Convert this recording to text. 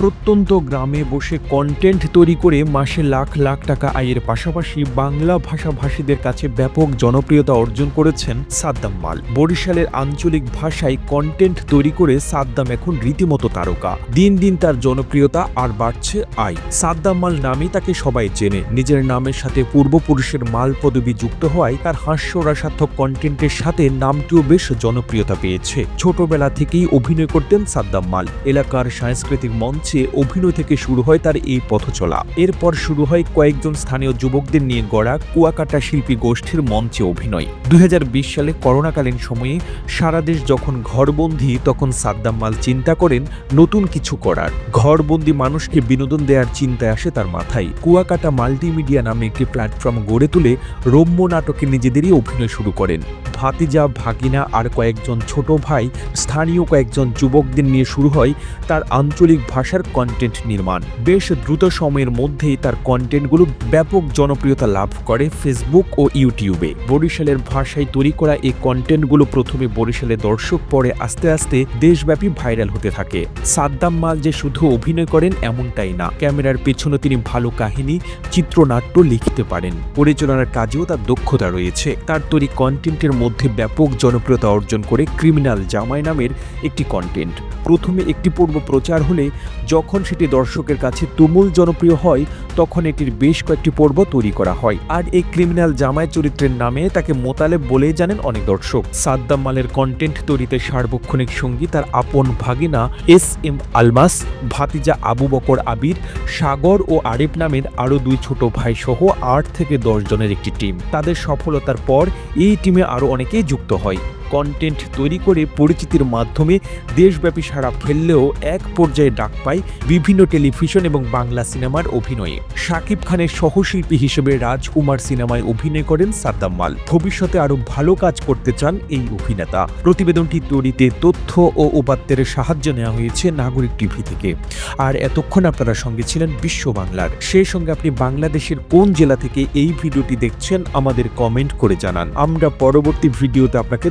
প্রত্যন্ত গ্রামে বসে কন্টেন্ট তৈরি করে মাসে লাখ লাখ টাকা আয়ের পাশাপাশি বাংলা ভাষাভাষীদের কাছে ব্যাপক জনপ্রিয়তা অর্জন করেছেন সাদ্দাম মাল। বরিশালের আঞ্চলিক ভাষায় কন্টেন্ট তৈরি করে সাদ্দাম এখন রীতিমতো তারকা। দিন দিন তার জনপ্রিয়তা আর বাড়ছে আয়। সাদ্দাম মাল নামেই তাকে সবাই চেনে। নিজের নামের সাথে পূর্বপুরুষের মাল পদবি যুক্ত হওয়ায় তার হাস্যরসাত্মক কন্টেন্টের সাথে নামটিও বেশ জনপ্রিয়তা পেয়েছে। ছোটবেলা থেকেই অভিনয় করতেন সাদ্দাম মাল। এলাকার সাংস্কৃতিক মঞ্চে অভিনয় থেকে শুরু হয় তার এই পথচলা। এরপর শুরু হয় কয়েকজন স্থানীয় যুবকদের নিয়ে গড়া কুয়াকাটা শিল্পী গোষ্ঠীর মঞ্চে অভিনয়। দু হাজার বিশ সালে করোনাকালীন সময়ে সারা দেশ যখন ঘরবন্দি, তখন সাদ্দাম মাল চিন্তা করেন নতুন কিছু করার। ঘরবন্দি মানুষকে বিনোদন দেওয়ার চিন্তায় আসে তার মাথায়। কুয়াকাটা মাল্টিমিডিয়া নামে একটি প্ল্যাটফর্ম গড়ে তুলে রম্য নাটকে নিজেদেরই অভিনয় শুরু করেন। ভাতিজা, ভাগিনা আর কয়েকজন ছোট ভাই, স্থানীয় কয়েকজন যুবকদের নিয়ে শুরু হয় তার আঞ্চলিক ভাষার কন্টেন্ট নির্মাণ। বেশ দ্রুত সময়ের মধ্যেই তার কন্টেন্টগুলো ব্যাপক জনপ্রিয়তা লাভ করে ফেসবুক ও ইউটিউবে বরিশালের ভাষায় তৈরি করা এই কন্টেন্টগুলো প্রথমে বরিশালের দর্শক পরে আস্তে আস্তে দেশব্যাপী ভাইরাল হতে থাকে। সাদ্দাম মাল যে শুধু অভিনয় করেন এমনটাই না, ক্যামেরার পেছনে তিনি ভালো কাহিনী, চিত্রনাট্য লিখতে পারেন। পরিচালনার কাজেও তার দক্ষতা রয়েছে। তার তৈরি কন্টেন্টের মধ্যে ব্যাপক জনপ্রিয়তা অর্জন করে ক্রিমিনাল জামাই নামের একটি কন্টেন্ট প্রথমে একটি পর্ব প্রচার হলে যখন সেটি দর্শকের কাছে তুমুল জনপ্রিয় হয়, তখন এটির বেশ কয়েকটি পর্ব তৈরি করা হয়। আর এই ক্রিমিনাল জামাই চরিত্রের নামে তাকে মোতালেব বলেই জানেন অনেক দর্শক। সাদ্দাম মালের কন্টেন্ট তৈরিতে সার্বক্ষণিক সঙ্গী তার আপন ভাগিনা এস এম আলমাস, ভাতিজা আবু বকর আবির, সাগর ও আরিফ নামের আরও দুই ছোট ভাই সহ আট থেকে দশ জনের একটি টিম তাদের সফলতার পর এই টিমে আরও অনেকেই যুক্ত হয়। কন্টেন্ট তৈরি করে পরিচিতির মাধ্যমে দেশব্যাপী সারা ফেললেও এক পর্যায়ে ডাক পায় বিভিন্ন টেলিভিশন এবং বাংলা সিনেমার অভিনয়ে। শাকিব খানের সহশিল্পী হিসেবে রাজকুমার সিনেমায় অভিনয় করেন সাদ্দাম মাল। ভবিষ্যতে আরও ভালো কাজ করতে চান এই অভিনেতা। প্রতিবেদনটি তৈরিতে তথ্য ও উপাত্তের সাহায্য নেওয়া হয়েছে নাগরিক টিভি থেকে। আর এতক্ষণ আপনারা সঙ্গে ছিলেন বিশ্ব বাংলার। সেই সঙ্গে আপনি বাংলাদেশের কোন জেলা থেকে এই ভিডিওটি দেখছেন আমাদের কমেন্ট করে জানান। আমরা পরবর্তী ভিডিওতে আপনাকে